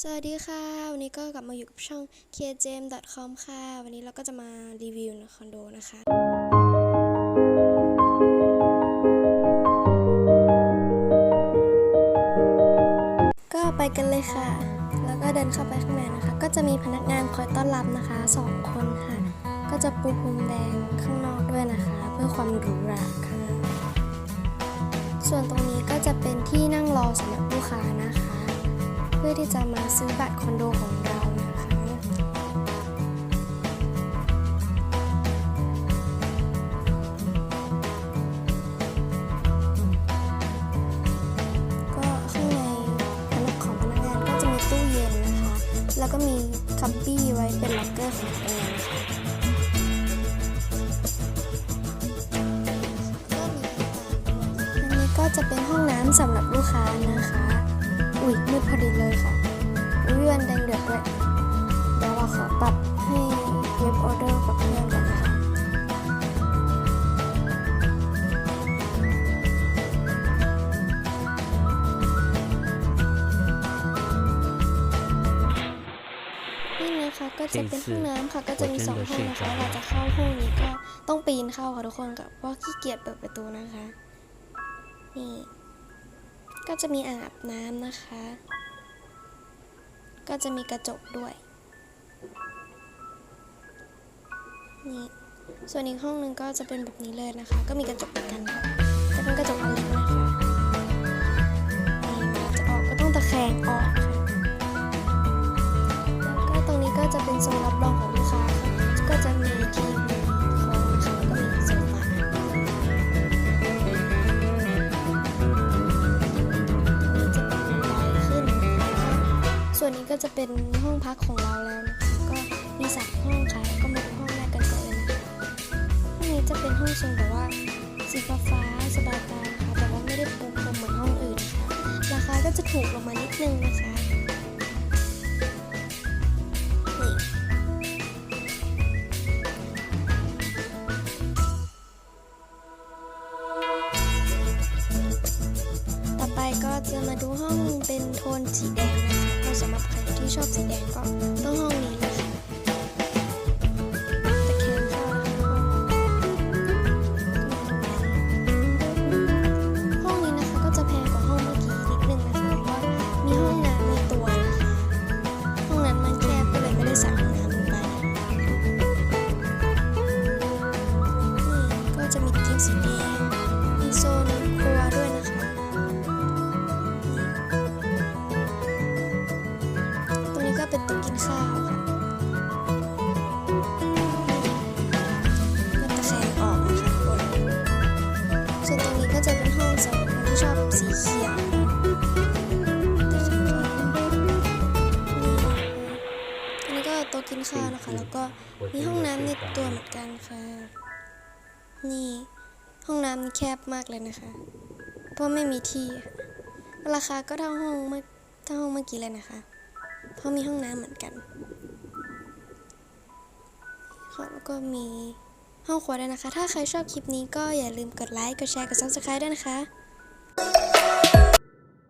สวัสดีค่ะ วันนี้ก็กลับมาอยู่กับช่อง kjm.com ค่ะ วันนี้เราก็จะมารีวิวคอนโดนะคะก็ไปกันเลยค่ะ แล้วก็เดินเข้าไปข้างในนะคะ ก็จะมีพนักงานคอยต้อนรับนะคะสองคนค่ะ ก็จะปูพรมแดงข้างนอกด้วยนะคะ เพื่อความหรูหราค่ะ ส่วนตรงนี้ก็จะเป็นที่นั่งรอสำหรับ ที่จะมาซื้อบัตรคอนโดของเรานะคะก็ข้างในพนักของพนักงานก็จะมีตู้เย็นนะคะ แล้วก็มีคับบี้ไว้เป็นล็อกเกอร์ของพนักงานค่ะอันนี้ก็จะเป็นห้องน้ำสำหรับลูกค้านะคะ อุ๊ยมืดพอดีเลยค่ะอุ๊ยเรือนแดงเดือดด้วยเดี๋ยวเราขอปรับให้เก็บออเดอร์กับเพื่อนก่อนนะคะนี่นะคะก็จะเป็นห้องน้ำค่ะ ก็จะมีสองห้องนะคะเราจะเข้าห้องนี้ก็ต้องปีนเข้าค่ะทุกคนกับว่าขี้เกียจเปิดประตูนะคะ นี่ ก็จะมีอ่างอาบน้ำนะคะ ก็จะมีกระจกด้วย นี่ ส่วนอีกห้องหนึ่งก็จะเป็นแบบนี้เลยนะคะ ก็มีกระจกเหมือนกันค่ะจะเป็นกระจกอันเล็กนะคะนี่จะออกก็ต้องตะแคงออกค่ะแล้วก็ตรงนี้ก็จะเป็นโซนรับรองของลูกค้าค่ะ ก็จะมีที ก็จะเป็นห้องพักของเราแล้วนะคะ ก็มีสามห้องค่ะ ก็มาดูห้องแรกกันก่อนเลยนะคะห้องนี้จะเป็นห้องทรงแบบว่าสีฟ้าฟ้าสบายตานะคะแต่ว่าไม่ได้ปูพรมเหมือนห้องอื่นค่ะราคาก็จะถูกลงมานิดนึงนะคะต่อไปก็จะมาดูห้องเป็นโทนสีแดง สำหรับใครที่ชอบสีแดงก็ต้องห้องนี้ เป็นโต๊ะกินข้าวค่ะก็ตะแคงออกนะคะทุกคนส่วนตรงนี้ก็จะเป็นห้องสำหรับคนที่ชอบสีเขียวตะแคงเข้านี่อันนี้ก็โต๊ะกินข้าวนะคะ แล้วก็มีห้องน้ำในตัวเหมือนกันค่ะ นี่ห้องน้ำแคบมากเลยนะคะ เพราะไม่มีที่ ราคาก็เท่าห้องเมื่อเท่าห้องเมื่อกี้เลยนะคะ เพราะมีห้องน้ำเหมือนกันค่ะแล้วก็มีห้องครัวด้วยนะคะ ถ้าใครชอบคลิปนี้ก็อย่าลืมกดไลค์ กดแชร์ กด subscribe ด้วยนะคะ